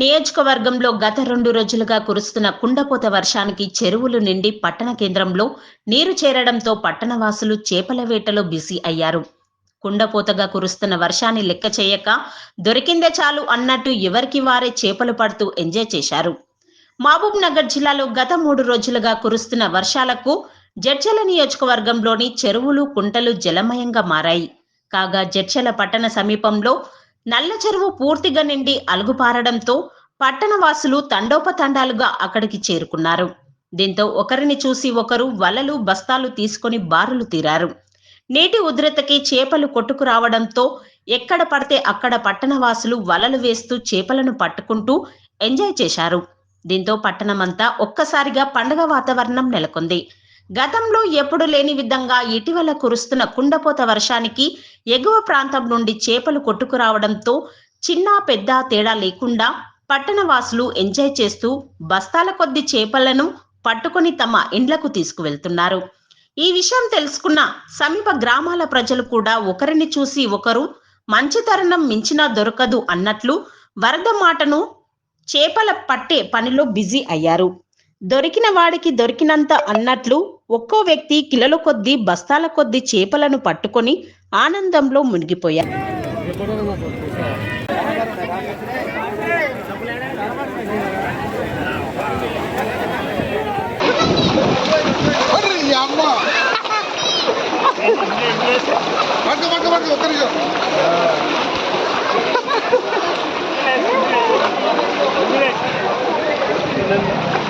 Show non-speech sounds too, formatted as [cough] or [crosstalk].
నియోజకవర్గంలో గత రెండు రోజులుగా కురుస్తున్న కుండపోత వర్షానికి చెరువులు నిండి పట్టణ కేంద్రంలో నీరు చేరడంతో పట్టణవాసులు చేపల వేటలో బిజీ అయ్యారు. కుండపోతగా కురుస్తున్న వర్షాన్ని లెక్క చేయక దొరికిందే చాలు అన్నట్టు ఎవరికి వారే చేపలు పడుతూ ఎంజాయ్ చేశారు. మహబూబ్ నగర్ జిల్లాలో గత మూడు రోజులుగా కురుస్తున్న వర్షాలకు జడ్చల నియోజకవర్గంలోని చెరువులు కుంటలు జలమయంగా మారాయి. కాగా జడ్చల పట్టణ సమీపంలో నల్ల చెరువు పూర్తిగా నిండి అలుగుపారడంతో పట్టణవాసులు తండోపతండాలుగా అక్కడికి చేరుకున్నారు. దీంతో ఒకరిని చూసి ఒకరు వలలు బస్తాలు తీసుకొని బారులు తీరారు. నీటి ఉధృతకి చేపలు కొట్టుకురావడంతో ఎక్కడ పడితే అక్కడ పట్టణవాసులు వలలు వేస్తూ చేపలను పట్టుకుంటూ ఎంజాయ్ చేశారు. దీంతో పట్టణమంతా ఒక్కసారిగా పండగ వాతావరణం నెలకొంది. గతంలో ఎప్పుడు లేని విధంగా ఇటీవల కురుస్తున్న కుండపోత వర్షానికి ఎగువ ప్రాంతం నుండి చేపలు కొట్టుకురావడంతో చిన్న పెద్ద తేడా లేకుండా పట్టణవాసులు ఎంజాయ్ చేస్తూ బస్తాల కొద్ది చేపలను పట్టుకొని తమ ఇండ్లకు తీసుకువెళ్తున్నారు. ఈ విషయం తెలుసుకున్న సమీప గ్రామాల ప్రజలు కూడా ఒకరిని చూసి ఒకరు మంచి తరుణం మించినా దొరకదు అన్నట్లు వరద మాటను చేపల పట్టే పనిలో బిజీ అయ్యారు. దొరికిన వాడికి దొరికినంత అన్నట్లు ఒక్కో వ్యక్తి కిలోల కొద్దీ బస్తాల కొద్దీ చేపలను పట్టుకొని ఆనందంలో మునిగిపోయారు [laughs]